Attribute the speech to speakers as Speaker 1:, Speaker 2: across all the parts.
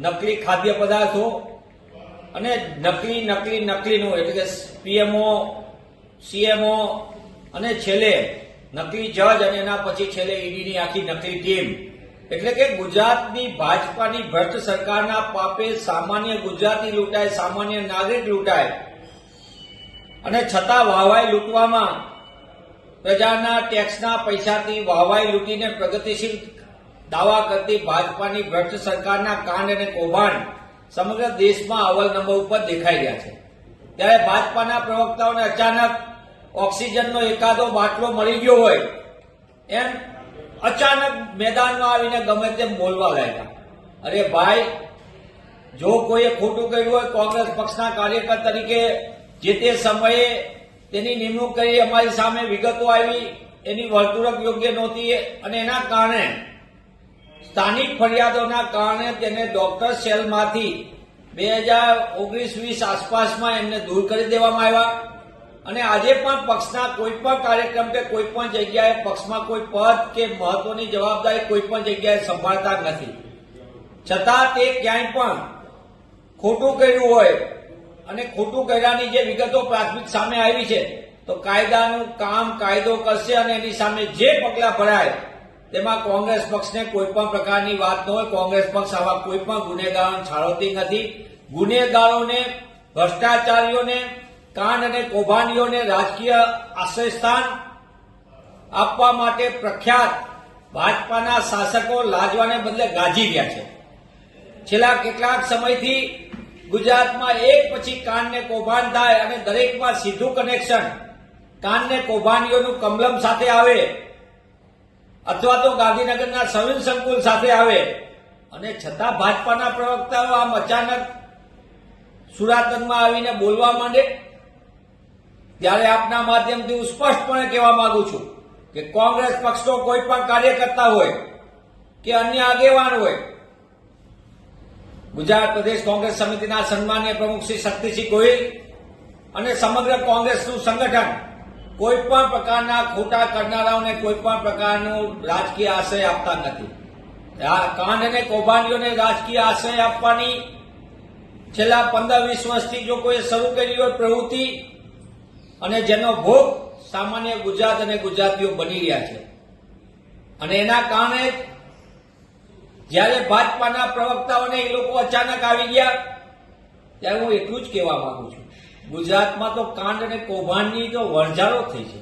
Speaker 1: નકલી ખાદ્ય પદાર્થો અને નકલી નકલી, નકલીનું, એટલે કે પીએમઓ, સીએમઓ અને છેલ્લે નકલી જજ અને એના પછી છેલ્લે ઈડીની આખી નકલી ટીમ. એટલે કે ગુજરાતની ભાજપાની ભ્રષ્ટ સરકારના પાપે સામાન્ય ગુજરાતી લૂંટાય, સામાન્ય નાગરિક લૂંટાય. અને છતાં વાહવાઈ લૂંટવામાં પ્રજાના ટેક્સના પૈસાથી વાહવાઈ લૂંટીને પ્રગતિશીલ દાવા કરતી ભાજપાની ભ્રષ્ટ સરકારના કાંડ અને કૌભાંડ સમગ્ર દેશમાં અવ્વલ નંબર ઉપર દેખાઈ રહ્યા છે. ત્યારે ભાજપાના પ્રવક્તાઓને અચાનક ઓક્સિજનનો એકાદો બાટલો મળી ગયો હોય એમ અચાનક મેદાનમાં આવીને ગમે તેમ બોલવા લાગ્યા. અરે ભાઈ, જો કોઈએ ખોટું કર્યું હોય કોંગ્રેસ પક્ષના કાર્યકર તરીકે જે તે સમયે તેની નિમણૂક કરી, અમારી સામે વિગતો આવી, એની વર્તુળક યોગ્ય નહોતી અને એના કારણે સ્થાનિક ફરિયાદોના કારણે તેને ડોક્ટર સેલમાંથી બે હજાર ઓગણીસ વીસ આસપાસમાં એમને દૂર કરી દેવામાં આવ્યા. અને આજે પણ પક્ષના કોઈ પણ કાર્યક્રમ કે કોઈ પણ જગ્યાએ પક્ષમાં કોઈ પદ કે મહત્વની જવાબદારી કોઈ પણ જગ્યાએ સંભાળતા નથી. છતાં તે ક્યાંય પણ ખોટું કર્યું હોય અને ખોટું કર્યાની જે વિગતો પ્રાથમિક સામે આવી છે, તો કાયદાનું કામ કાયદો કરશે અને એની સામે જે પગલાં ભરાય તેમાં કોંગ્રેસ પક્ષને કોઈ પણ પ્રકારની વાત ન હોય. કોંગ્રેસ પક્ષ આવા કોઈ પણ ગુનેગારોને છાળવતી નથી. ગુનેગારોને, ભ્રષ્ટાચારીઓને કાંડ અને કૌભાંડીઓને રાજકીય આશ્રયસ્થાન આપવા માટે પ્રખ્યાત ભાજપાના શાસકો લાજવાને બદલે ગાજી ગયા છે. છેલ્લા કેટલાક સમયથી ગુજરાતમાં એક પછી કાંડને કૌભાંડ થાય અને દરેકમાં સીધું કનેક્શન કાંડને કૌભાંડીઓનું કમલમ સાથે આવે. અથવા તો ગાંધીનગરના સવિન સંકુલ સાથે આવે. અને છતાં ભાજપાના પ્રવક્તાઓ આમ અચાનક સુરાતનમાં આવીને બોલવા માંડે, ત્યારે આપના માધ્યમથી હું સ્પષ્ટપણે કહેવા માંગુ છું કે કોંગ્રેસ પક્ષનો કોઈ પણ કાર્યકર્તા હોય કે અન્ય આગેવાન હોય, ગુજરાત પ્રદેશ કોંગ્રેસ સમિતિના સન્માનીય પ્રમુખ શ્રી શક્તિસિંહ ગોહિલ અને સમગ્ર કોંગ્રેસનું સંગઠન કોઈ પણ પ્રકારના ખોટા કરનારાઓને કોઈ પણ પ્રકારનું રાજકીય આશય આપતા નથી. કાંડ અને કૌભાંડીઓને રાજકીય આશ્રય આપવાની છેલ્લા પંદર વીસ વર્ષથી જો કોઈ શરૂ કરી હોય પ્રવૃત્તિ, અને જેનો ભોગ સામાન્ય ગુજરાત અને ગુજરાતીઓ બની રહ્યા છે. અને એના કારણે જ્યારે ભાજપાના પ્રવક્તાઓને એ લોકો અચાનક આવી ગયા, ત્યારે હું એટલું જ કહેવા માંગુ છું. ગુજરાતમાં તો કાંડ અને કૌભાંડની તો વણઝારો થઈ છે.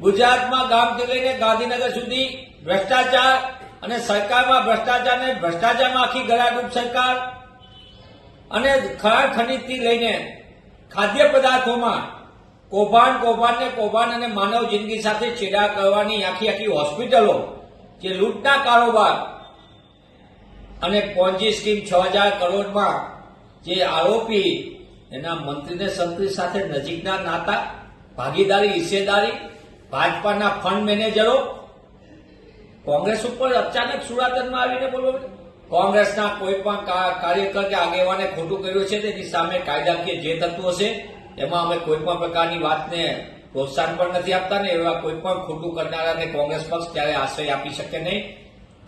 Speaker 1: ગુજરાતમાં ગામથી લઈને ગાંધીનગર સુધી ભ્રષ્ટાચાર અને સરકારમાં ભ્રષ્ટાચારને ભ્રષ્ટાચારમાં આખી ગળાડૂબ સરકાર અને ખાણ ખનીજથી લઈને ખાદ્ય પદાર્થોમાં કૌભાંડ કૌભાંડ ને કૌભાંડ અને માનવ જિંદગી સાથે છેડા કરવાની આખી આખી હોસ્પિટલો જે લૂંટના કારોબાર અને પોન્જી સ્કીમ છ હજાર કરોડમાં જે આરોપી એના મંત્રીને સંત્રી સાથે નજીકના નાતા, ભાગીદારી, હિસ્સેદારી, ભાજપાના ફંડ મેનેજરો કોંગ્રેસ ઉપર અચાનક સુરાતનમાં આવીને બોલો કોંગ્રેસના કોઈ પણ કાર્યકર કે આગેવાને ખોટું કર્યું છે, તેની સામે કાયદાકીય જે તત્વો છે, એમાં અમે કોઈ પણ પ્રકારની વાતને પ્રોત્સાહન પણ નથી આપતા ને એવા કોઈ પણ ખોટું કરનારાને કોંગ્રેસ પક્ષ ત્યારે આશ્રય આપી શકે નહીં.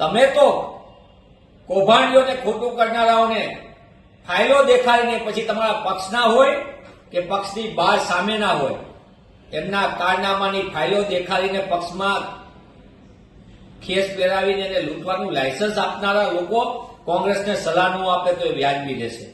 Speaker 1: તમે તો કૌભાંડીઓને, ખોટું કરનારાઓને ફાઇલો દેખાડીને પછી તમારા પક્ષના હોય કે પક્ષની બહાર સામેના હોય, એમના કારનામાની ફાઇલો દેખાડીને પક્ષમાં ખેસ પહેરાવીને એને લૂંટવાનું લાયસન્સ આપનારા લોકો કોંગ્રેસને સલાહ ન આપે તો એ વ્યાજબી રહેશે